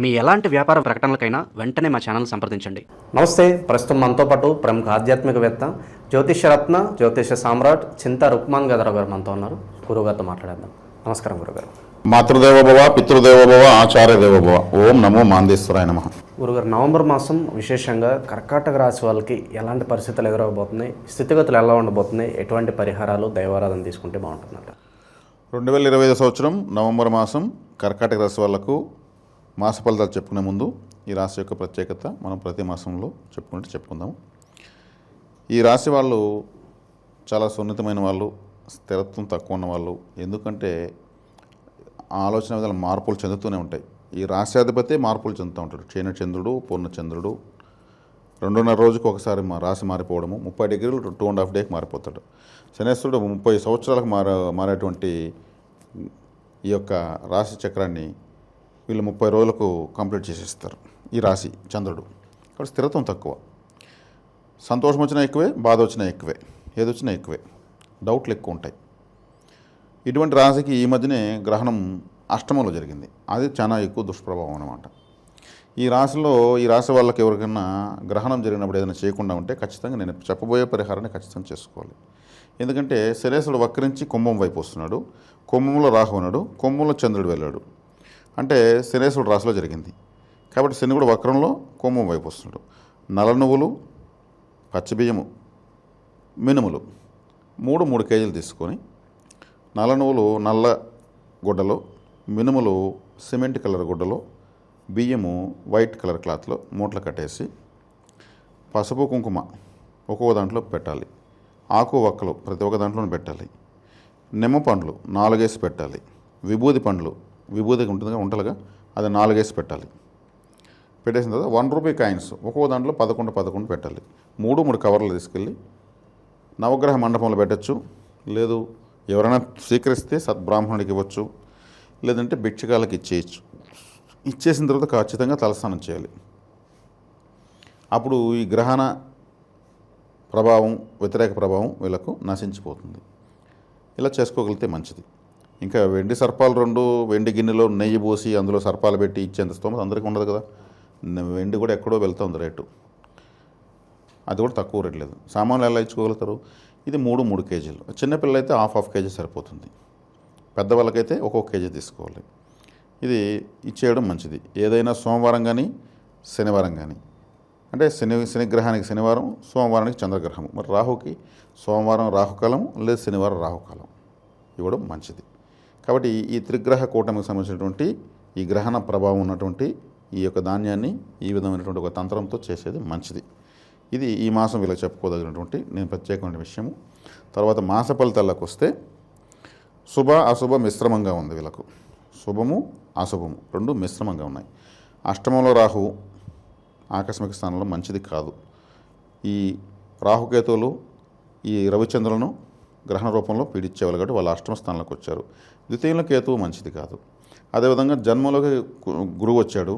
మీ ఎలాంటి వ్యాపార ప్రకటనలకైనా వెంటనే మా ఛానల్ సంప్రదించండి. నమస్తే ప్రస్తుతం మనతో పాటు ప్రముఖ ఆధ్యాత్మికవేత్త జ్యోతిషరత్న జ్యోతిష సామ్రాట్ చింతా రుక్మాన్ గదరావు గారు మనతో ఉన్నారు. గురువుగారితో మాట్లాడేద్దాం. నమస్కారం గురుగారు మాతృదేవోభవ పితృదేవోభవ ఆచార్య దేవోభవ ఓం నమో మాందేశ్వరాయ నమ. గురుగారు నవంబర్ మాసం విశేషంగా కర్కాటక రాశి వాళ్ళకి ఎలాంటి పరిస్థితులు ఎదురవబోతున్నాయి? స్థితిగతులు ఎలా ఉండబోతున్నాయి? ఎటువంటి పరిహారాలు దైవారాధన తీసుకుంటే బాగుంటుందంట. రెండు వేల ఇరవై ఐదు సంవత్సరం నవంబర్ మాసం కర్కాటక రాశి వాళ్ళకు మాస ఫలితాలు చెప్పుకునే ముందు ఈ రాశి యొక్క ప్రత్యేకత మనం ప్రతి మాసంలో చెప్పుకుంటే చెప్పుకుందాము. ఈ రాశి వాళ్ళు చాలా సున్నితమైన వాళ్ళు స్థిరత్వం తక్కువ ఉన్న వాళ్ళు. ఎందుకంటే ఆలోచన విధాలు మార్పులు చెందుతూనే ఉంటాయి. ఈ రాశ్యాధిపతి మార్పులు చెందుతూ ఉంటాడు. క్షీణచంద్రుడు పూర్ణచంద్రుడు రెండున్నర రోజుకు ఒకసారి మా రాశి మారిపోవడము. ముప్పై డిగ్రీలు టూ అండ్ హాఫ్ డేకి మారిపోతాడు. శనేశ్వరుడు ముప్పై సంవత్సరాలకు మార మారేటువంటి ఈ యొక్క రాశి చక్రాన్ని వీళ్ళు ముప్పై రోజులకు కంప్లీట్ చేసేస్తారు. ఈ రాశి చంద్రుడు. కాబట్టి స్థిరత్వం తక్కువ. సంతోషం వచ్చినా ఎక్కువే బాధ వచ్చినా ఎక్కువే ఏదొచ్చినా ఎక్కువే. డౌట్లు ఎక్కువ ఉంటాయి. ఇటువంటి రాశికి ఈ మధ్యనే గ్రహణం అష్టమంలో జరిగింది. అది చాలా ఎక్కువ దుష్ప్రభావం అనమాట ఈ రాశిలో ఈ రాశి వాళ్ళకి ఎవరికైనా గ్రహణం జరిగినప్పుడు ఏదైనా చేయకుండా ఉంటే ఖచ్చితంగా నేను చెప్పబోయే పరిహారాన్ని ఖచ్చితంగా చేసుకోవాలి. ఎందుకంటే శరేశుడు వక్రించి కుంభం వైపు వస్తున్నాడు. కుంభంలో రాహు ఉన్నాడు. కుంభంలో చంద్రుడు వెళ్ళాడు. అంటే శనేశ్వరుడు రాశిలో జరిగింది. కాబట్టి శని కూడా వక్రంలో కుంభం వైపు వస్తున్నాడు. నల్ల నువ్వులు పచ్చబియ్యము మినుములు మూడు మూడు కేజీలు తీసుకొని నల్ల నువ్వులు నల్ల గుడ్డలో మినుములు సిమెంట్ కలర్ గుడ్డలో బియ్యము వైట్ కలర్ క్లాత్లో మూటలు కట్టేసి పసుపు కుంకుమ ఒక్కొక్క దాంట్లో పెట్టాలి. ఆకు వక్కలు ప్రతి ఒక్క దాంట్లోనూ పెట్టాలి. నిమ్మ పండ్లు నాలుగేసి పెట్టాలి. విభూది పండ్లు విభూది ఉంటుందిగా ఉంటలుగా అది నాలుగేసి పెట్టాలి. పెట్టేసిన తర్వాత వన్ రూపీ కాయిన్స్ ఒక్కో దాంట్లో పదకొండు పదకొండు పెట్టాలి. మూడు మూడు కవర్లు తీసుకెళ్ళి నవగ్రహ మండపంలో పెట్టచ్చు. లేదు ఎవరైనా స్వీకరిస్తే సద్బ్రాహ్మణుడికి ఇవ్వచ్చు. లేదంటే భిక్షకాలకు ఇచ్చేయచ్చు. ఇచ్చేసిన తర్వాత ఖచ్చితంగా తలస్నానం చేయాలి. అప్పుడు ఈ గ్రహణ ప్రభావం వ్యతిరేక ప్రభావం వీళ్ళకు నశించిపోతుంది. ఇలా చేసుకోగలిగితే మంచిది. ఇంకా వెండి సర్పాలు రెండు వెండి గిన్నెలో నెయ్యి పోసి అందులో సర్పాలు పెట్టి ఇచ్చేంత స్తోమత అందరికీ ఉండదు కదా. వెండి కూడా ఎక్కడో వెళ్తుంది రేటు. అది కూడా తక్కువ రేట్ లేదు. సామాన్లు ఎలా ఇచ్చుకోగలుగుతారు? ఇది మూడు మూడు కేజీలు. చిన్నపిల్లలు అయితే హాఫ్ హాఫ్ కేజీ సరిపోతుంది. పెద్దవాళ్ళకైతే ఒక్కొక్క కేజీ తీసుకోవాలి. ఇది ఇచ్చేయడం మంచిది. ఏదైనా సోమవారం కానీ శనివారం కానీ. అంటే శని శనిగ్రహానికి శనివారం సోమవారానికి చంద్రగ్రహం. మరి రాహుకి సోమవారం రాహుకాలం లేదా శనివారం రాహుకాలం. ఇవ్వడం మంచిది. కాబట్టి ఈ త్రిగ్రహ కూటమికి సంబంధించినటువంటి ఈ గ్రహణ ప్రభావం ఉన్నటువంటి ఈ యొక్క ధాన్యాన్ని ఈ విధమైనటువంటి ఒక తంత్రంతో చేసేది మంచిది. ఇది ఈ మాసం వీళ్ళకి చెప్పుకోదగినటువంటి నేను ప్రత్యేకమైన విషయము. తర్వాత మాస ఫలితాలకు వస్తే శుభ అశుభ మిశ్రమంగా ఉంది వీళ్ళకు. శుభము అశుభము రెండు మిశ్రమంగా ఉన్నాయి. అష్టమంలో రాహువు ఆకస్మిక స్థానంలో మంచిది కాదు. ఈ రాహుకేతువులు ఈ రవిచంద్రులను గ్రహణ రూపంలో పీడించేవాళ్ళు కాబట్టి వాళ్ళు అష్టమ స్థానంలోకి వచ్చారు. ద్వితీయంలో కేతువు మంచిది కాదు. అదేవిధంగా జన్మలోకి గురువు వచ్చాడు.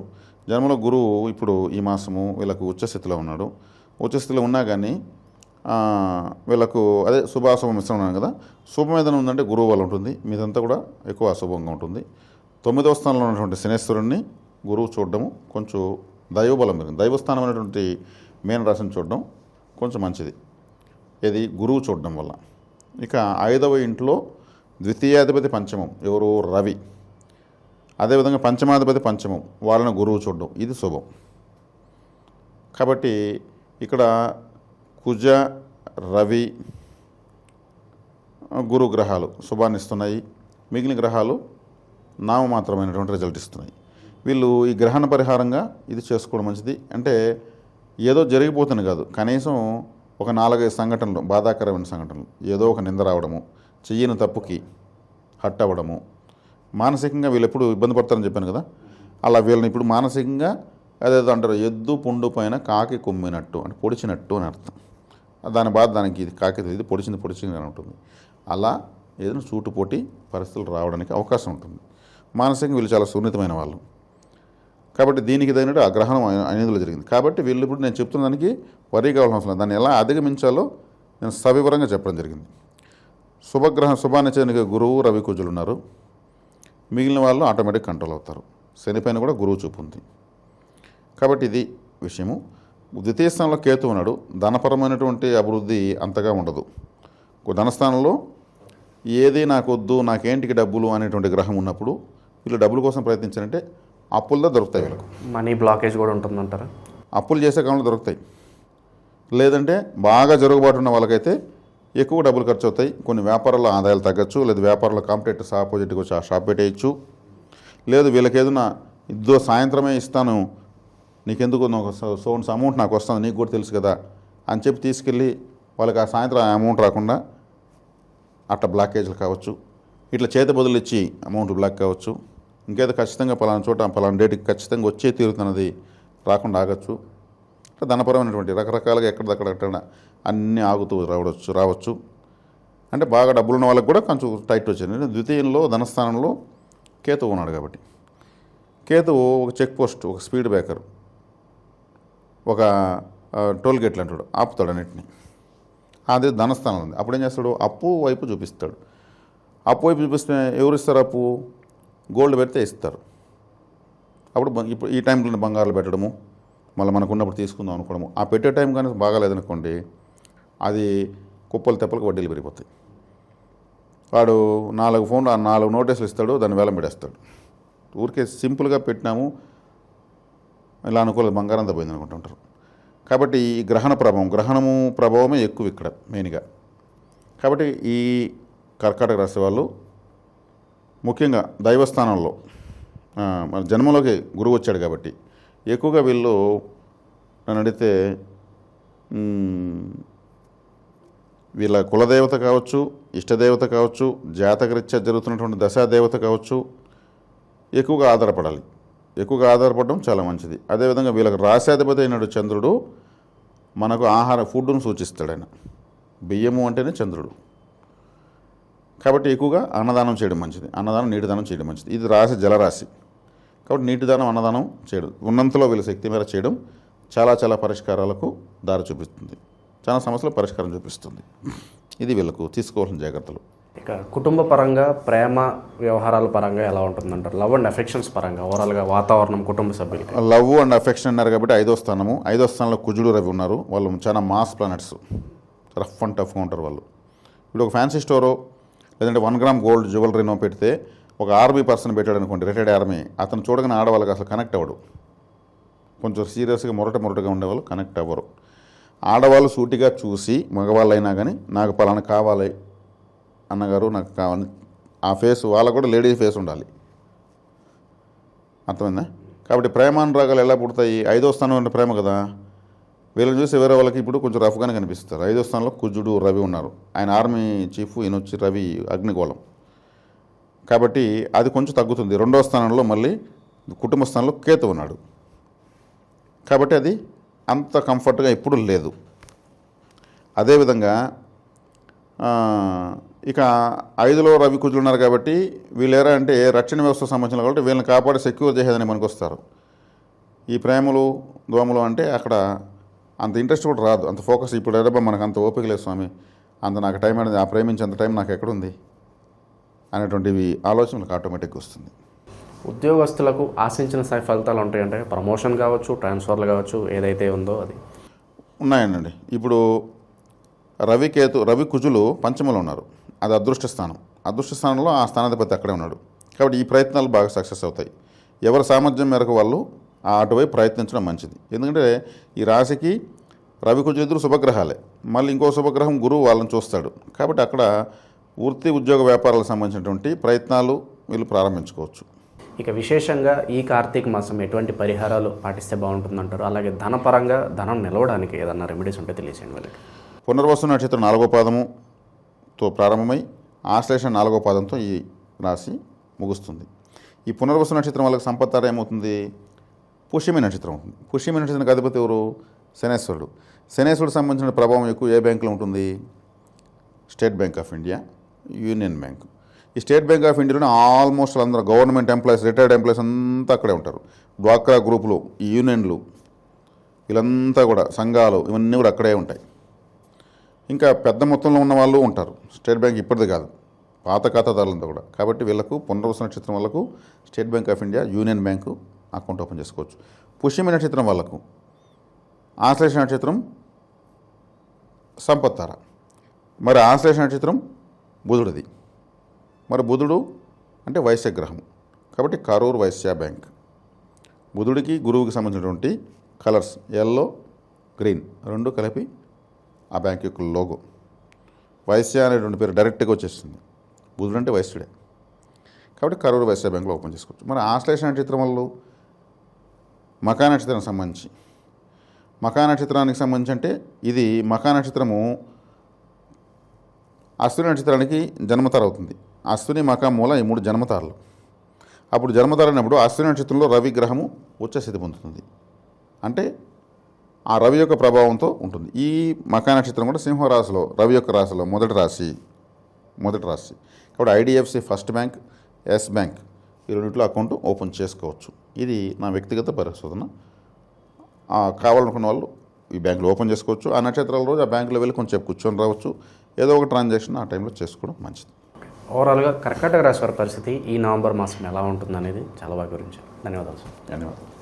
జన్మలో గురువు ఇప్పుడు ఈ మాసము వీళ్ళకు ఉచ్చస్థితిలో ఉన్నాడు. ఉచ్చస్థితిలో ఉన్నా కానీ వీళ్ళకు అదే శుభాశుభ మిశ్రమం ఉన్నాను కదా. శుభం ఏదైనా ఉందంటే గురువు వల్ల ఉంటుంది. మీదంతా కూడా ఎక్కువ అశుభంగా ఉంటుంది. తొమ్మిదవ స్థానంలో ఉన్నటువంటి శనేశ్వరుణ్ణి గురువు చూడడము కొంచెం దైవబలం పెరిగింది. దైవస్థానం అనేటువంటి మీన రాశిని చూడడం కొంచెం మంచిది. ఇది గురువు చూడడం వల్ల. ఇక ఐదవ ఇంట్లో ద్వితీయాధిపతి పంచమం ఎవరు? రవి. అదేవిధంగా పంచమాధిపతి పంచమం వాళ్ళని గురువు చూడడం ఇది శుభం. కాబట్టి ఇక్కడ కుజ రవి గురు గ్రహాలు శుభాన్ని ఇస్తున్నాయి. మిగిలిన గ్రహాలు నామమాత్రమైనటువంటి రిజల్ట్ ఇస్తున్నాయి. వీళ్ళు ఈ గ్రహణ పరిహారంగా ఇది చేసుకోవడం మంచిది. అంటే ఏదో జరిగిపోతుంది కాదు. కనీసం ఒక నాలుగైదు సంఘటనలు బాధాకరమైన సంఘటనలు ఏదో ఒక నింద రావడము చెయ్యని తప్పుకి హట్ అవ్వడము మానసికంగా వీళ్ళు ఎప్పుడు ఇబ్బంది పడతారని చెప్పాను కదా అలా వీళ్ళని ఇప్పుడు మానసికంగా అదేదో అంటారు ఎద్దు పుండు పైన కాకి కుమ్మినట్టు అంటే పొడిచినట్టు అని అర్థం. దాని బాధ దానికి ఇది కాకి ఇది పొడిచింది పొడిచింది అని ఉంటుంది. అలా ఏదైనా చూటుపోటి పరిస్థితులు రావడానికి అవకాశం ఉంటుంది. మానసికంగా వీళ్ళు చాలా సున్నితమైన వాళ్ళు. కాబట్టి దీనికి తగినట్టు ఆ గ్రహణం జరిగింది. కాబట్టి వీళ్ళు ఇప్పుడు నేను చెప్తున్న దానికి వరి కావాల్సిన అవసరం దాన్ని ఎలా అధిగమించాలో నేను సవివరంగా చెప్పడం జరిగింది. శుభగ్రహం శుభాన్ని చేయడానికి గురువు రవి కుజులు ఉన్నారు. మిగిలిన వాళ్ళు ఆటోమేటిక్ కంట్రోల్ అవుతారు. శనిపైన కూడా గురువు చూపు ఉంది. కాబట్టి ఇది విషయము. ద్వితీయ స్థానంలో కేతు ఉన్నాడు. ధనపరమైనటువంటి అభివృద్ధి అంతగా ఉండదు. ధనస్థానంలో ఏది నాకు వద్దు నాకేంటికి డబ్బులు అనేటువంటి గ్రహం ఉన్నప్పుడు వీళ్ళు డబ్బుల కోసం ప్రయత్నించారంటే అప్పుల్లో దొరుకుతాయి వీళ్ళకు. మనీ బ్లాకేజ్ కూడా ఉంటుందంటారా అప్పులు చేసే కాలంలో దొరుకుతాయి. లేదంటే బాగా జరుగుబాటు ఉన్న వాళ్ళకైతే ఎక్కువ డబ్బులు ఖర్చు అవుతాయి కొన్ని వ్యాపారాల ఆదాయాలు తగ్గచ్చు. లేదా వ్యాపారాల కాంపిటేటర్స్ ఆపోజిట్కి వచ్చి ఆ షాప్ పెట్టేయచ్చు. లేదు వీళ్ళకి ఏదైనా ఇద్దో సాయంత్రమే ఇస్తాను. నీకెందుకు ఒక సోన్స్ అమౌంట్ నాకు వస్తుంది నీకు కూడా తెలుసు కదా అని చెప్పి తీసుకెళ్ళి వాళ్ళకి ఆ సాయంత్రం ఆ అమౌంట్ రాకుండా అట్లా బ్లాకేజ్లు కావచ్చు. ఇట్లా చేతి బదులు ఇచ్చి అమౌంట్ బ్లాక్ కావచ్చు. ఇంకేదో ఖచ్చితంగా పలానా చోట పలానా డేట్కి ఖచ్చితంగా వచ్చే తీరుతున్నది రాకుండా ఆగచ్చు. ఇట్లా ధనపరమైనటువంటి రకరకాలుగా ఎక్కడిదక్కడ అన్నీ ఆగుతూ రావడచ్చు రావచ్చు. అంటే బాగా డబ్బులు ఉన్న వాళ్ళకి కూడా కొంచెం టైట్ వచ్చింది. ద్వితీయంలో ధనస్థానంలో కేతువు ఉన్నాడు కాబట్టి. కేతువు ఒక చెక్ పోస్ట్ ఒక స్పీడ్ బ్రేకర్ ఒక ఆ, టోల్ గేట్లు అంటాడు ఆపుతాడు అన్నిటిని. అది ధనస్థానం ఉంది. అప్పుడు ఏం చేస్తాడు? అప్పు వైపు చూపిస్తాడు. అప్పు వైపు చూపిస్తే ఎవరు ఇస్తారు అప్పు? గోల్డ్ పెడితే ఇస్తారు. అప్పుడు ఇప్పుడు ఈ టైంలో బంగారాలు పెట్టడము మళ్ళీ మనకు ఉన్నప్పుడు తీసుకుందాం అనుకోవడము. ఆ పెట్టే టైం కానీ బాగాలేదనుకోండి అది కుప్పలు తెప్పలకు వడ్డీలు పెరిగిపోతాయి. వాడు నాలుగు ఫోన్లు ఆ నాలుగు నోటీసులు ఇస్తాడు దాన్ని వేలం పెడేస్తాడు ఊరికే సింపుల్గా పెట్టినాము ఇలా అనుకోలేదు బంగారం అంతా పోయింది అనుకుంటుంటారు కాబట్టి ఈ గ్రహణ ప్రభావం గ్రహణము ప్రభావమే ఎక్కువ ఇక్కడ మెయిన్గా. కాబట్టి ఈ కర్కాటక రాశి వాళ్ళు ముఖ్యంగా దైవస్థానంలో మన జన్మలోకి గురువు వచ్చాడు కాబట్టి ఎక్కువగా వీళ్ళు నన్ను అడిగితే వీళ్ళ కులదేవత కావచ్చు ఇష్టదేవత కావచ్చు జాతకరీత్యా జరుగుతున్నటువంటి దశాదేవత కావచ్చు ఎక్కువగా ఆధారపడాలి. ఎక్కువగా ఆధారపడడం చాలా మంచిది. అదేవిధంగా వీళ్ళకి రాశాధిపతి అయినాడు చంద్రుడు మనకు ఆహార ఫుడ్ను సూచిస్తాడు ఆయన. బియ్యము అంటేనే చంద్రుడు. కాబట్టి ఎక్కువగా అన్నదానం చేయడం మంచిది. అన్నదానం నీటిదానం చేయడం మంచిది. ఇది రాశి జలరాశి. కాబట్టి నీటిదానం అన్నదానం చేయడం. ఉన్నంతలో వీళ్ళ శక్తి మేర చేయడం చాలా చాలా పరిష్కారాలకు దారి చూపిస్తుంది. చాలా సమస్యలకు పరిష్కారం చూపిస్తుంది. ఇది వీళ్ళకు తీసుకోవాల్సిన జాగ్రత్తలు. ఇక కుటుంబ పరంగా ప్రేమ వ్యవహారాల పరంగా ఎలా ఉంటుందంటారు? లవ్ అండ్ అఫెక్షన్స్ పరంగా ఓవరాల్గా వాతావరణం కుటుంబ సభ్యులకి. లవ్ అండ్ అఫెక్షన్ అన్నారు కాబట్టి ఐదో స్థానము. ఐదో స్థానంలో కుజుడు రవి ఉన్నారు. వాళ్ళు చాలా మాస్ ప్లానెట్స్ రఫ్ అండ్ టఫ్గా ఉంటారు వాళ్ళు. ఇప్పుడు ఒక ఫ్యాన్సీ స్టోరో లేదంటే వన్ గ్రామ్ గోల్డ్ జ్యువెలరీనో పెడితే ఒక ఆర్మీ పర్సన్ పెట్టాడు అనుకోండి రిటైర్డ్ ఆర్మీ అతను చూడగానే ఆడవాళ్ళకి అసలు కనెక్ట్ అవ్వడు. కొంచెం సీరియస్గా మొరట మొరటగా ఉండేవాళ్ళు కనెక్ట్ అవ్వరు. ఆడవాళ్ళు సూటిగా చూసి మగవాళ్ళైనా కానీ నాకు పలానా కావాలి అన్నగారు నాకు కావాలి. ఆ ఫేస్ వాళ్ళకు కూడా లేడీ ఫేస్ ఉండాలి. అర్థమైందా? కాబట్టి ప్రేమానురాగాలు ఎలా పుడతాయి? ఐదో స్థానం అంటే ప్రేమ కదా. వీళ్ళని చూసి వేరే వాళ్ళకి ఇప్పుడు కొంచెం రఫ్గానే కనిపిస్తారు ఐదో స్థానంలో కుజుడు రవి ఉన్నారు. ఆయన ఆర్మీ చీఫ్ ఈయన వచ్చి రవి అగ్నిగోళం. కాబట్టి అది కొంచెం తగ్గుతుంది. రెండో స్థానంలో మళ్ళీ కుటుంబ స్థానంలో కేతు ఉన్నాడు. కాబట్టి అది అంత కంఫర్ట్గా ఎప్పుడు లేదు. అదేవిధంగా ఇక ఐదులో రవి కుజులు ఉన్నారు కాబట్టి వీళ్ళేరా అంటే రక్షణ వ్యవస్థ సంబంధించిన కాబట్టి వీళ్ళని కాపాడి సెక్యూర్ చేసేదని మనకు వస్తారు ఈ ప్రేమలు దోమలు అంటే అక్కడ అంత ఇంట్రెస్ట్ కూడా రాదు. అంత ఫోకస్ ఇప్పుడు ఎరబా మనకు అంత ఓపిక లేదు స్వామి. అంత నాకు టైం అనేది ఆ ప్రేమించేంత టైం నాకు ఎక్కడుంది? అనేటువంటివి ఆలోచనలకు ఆటోమేటిక్గా వస్తుంది. ఉద్యోగస్తులకు ఆశించిన స్థాయి ఫలితాలు ఉంటాయంటే ప్రమోషన్ కావచ్చు ట్రాన్స్ఫర్లు కావచ్చు ఏదైతే ఉందో అది. ఉన్నాయండి. ఇప్పుడు రవికేతు రవి కుజులు పంచమలో ఉన్నారు. అది అదృష్ట స్థానం. అదృష్ట స్థానంలో ఆ స్థానాధిపతి అక్కడే ఉన్నాడు. కాబట్టి ఈ ప్రయత్నాలు బాగా సక్సెస్ అవుతాయి. ఎవరి సామర్థ్యం మేరకు వాళ్ళు ఆ అటువైపు ప్రయత్నించడం మంచిది. ఎందుకంటే ఈ రాశికి రవి కుజులు ఇద్దరు శుభగ్రహాలే. మళ్ళీ ఇంకో శుభగ్రహం గురువు వాళ్ళని చూస్తాడు. కాబట్టి అక్కడ వృత్తి ఉద్యోగ వ్యాపారాలకు సంబంధించినటువంటి ప్రయత్నాలు వీళ్ళు ప్రారంభించుకోవచ్చు. ఇక విశేషంగా ఈ కార్తీక మాసం ఎటువంటి పరిహారాలు పాటిస్తే బాగుంటుందంటారు? అలాగే ధనపరంగా ధనం నిలవడానికి ఏదన్నా రెమెడీస్ ఉంటే తెలియజేయండి వాళ్ళకి. పునర్వసు నక్షత్రం నాలుగో పాదముతో ప్రారంభమై ఆశ్లేష నాలుగో పాదంతో ఈ రాశి ముగుస్తుంది. ఈ పునర్వసు నక్షత్రం వాళ్ళకి సంపత్తార ఏమవుతుంది? పుష్యమి నక్షత్రం. అవుతుంది పుష్యమి నక్షత్రానికి అధిపతి ఎవరు? శనేశ్వరుడు. శనేశ్వరుడు సంబంధించిన ప్రభావం ఎక్కువ ఏ బ్యాంకులో ఉంటుంది? State Bank of India Union Bank. ఈ స్టేట్ బ్యాంక్ ఆఫ్ ఇండియాలోనే ఆల్మోస్ట్ అందరూ గవర్నమెంట్ ఎంప్లాయీస్ రిటైర్డ్ ఎంప్లాయీస్ అంతా అక్కడే ఉంటారు. డ్వాక్రా గ్రూపులు ఈ యూనియన్లు వీళ్ళంతా కూడా సంఘాలు ఇవన్నీ కూడా అక్కడే ఉంటాయి. ఇంకా పెద్ద మొత్తంలో ఉన్న వాళ్ళు ఉంటారు. స్టేట్ బ్యాంక్ ఇప్పటిది కాదు. పాత ఖాతాదారులంతా కూడా. కాబట్టి వీళ్ళకు పునర్వస నక్షత్రం వాళ్ళకు State Bank of India Union Bank account open చేసుకోవచ్చు. పుష్యమి నక్షత్రం వాళ్ళకు ఆశ్లేష నక్షత్రం సంపత్తార. మరి ఆశ్లేష నక్షత్రం బుధుడిది. మరి బుధుడు అంటే వైశ్య గ్రహం. కాబట్టి కరూర్ వైశ్య బ్యాంక్. బుధుడికి గురువుకి సంబంధించినటువంటి కలర్స్ ఎల్లో గ్రీన్ రెండు కలిపి ఆ బ్యాంక్ యొక్క లోగో వైశ్య అనేటువంటి పేరు డైరెక్ట్గా వచ్చేస్తుంది. బుధుడు అంటే వైశ్యుడే. కాబట్టి కరూరు వైశ్య బ్యాంక్లో ఓపెన్ చేసుకోవచ్చు. మరి ఆశ్లేష నక్షత్రం వల్ల మకా నక్షత్రానికి సంబంధించి. మకా నక్షత్రానికి సంబంధించి అంటే ఇది మకా నక్షత్రము అశ్విని నక్షత్రానికి జన్మతార అవుతుంది. అశ్విని మకా మూల ఈ మూడు జన్మతారలు. అప్పుడు జన్మతార అయినప్పుడు అశ్విని నక్షత్రంలో రవి గ్రహము ఉచ్చస్థితి పొందుతుంది. అంటే ఆ రవి యొక్క ప్రభావంతో ఉంటుంది. ఈ మకా నక్షత్రం కూడా సింహరాశిలో రవి యొక్క రాశిలో మొదటి రాశి మొదటి రాశి. కాబట్టి IDFC First Bank Yes Bank ఈ రెండింటిలో అకౌంట్ ఓపెన్ చేసుకోవచ్చు. ఇది నా వ్యక్తిగత పరిశోధన. కావాలనుకున్న వాళ్ళు ఈ బ్యాంకులో ఓపెన్ చేసుకోవచ్చు. ఆ నక్షత్రాల రోజు ఆ బ్యాంకులో వెళ్ళి కొంచెం కూర్చొని రావచ్చు. ఏదో ఒక ట్రాన్సాక్షన్ ఆ టైంలో చేసుకోవడం మంచిది. ఓవరాల్గా కర్కాటక రాశి వారి పరిస్థితి ఈ నవంబర్ మాసం ఎలా ఉంటుంది అనేది చాలా బాగా గురించి ధన్యవాదాలు సార్. ధన్యవాదాలు.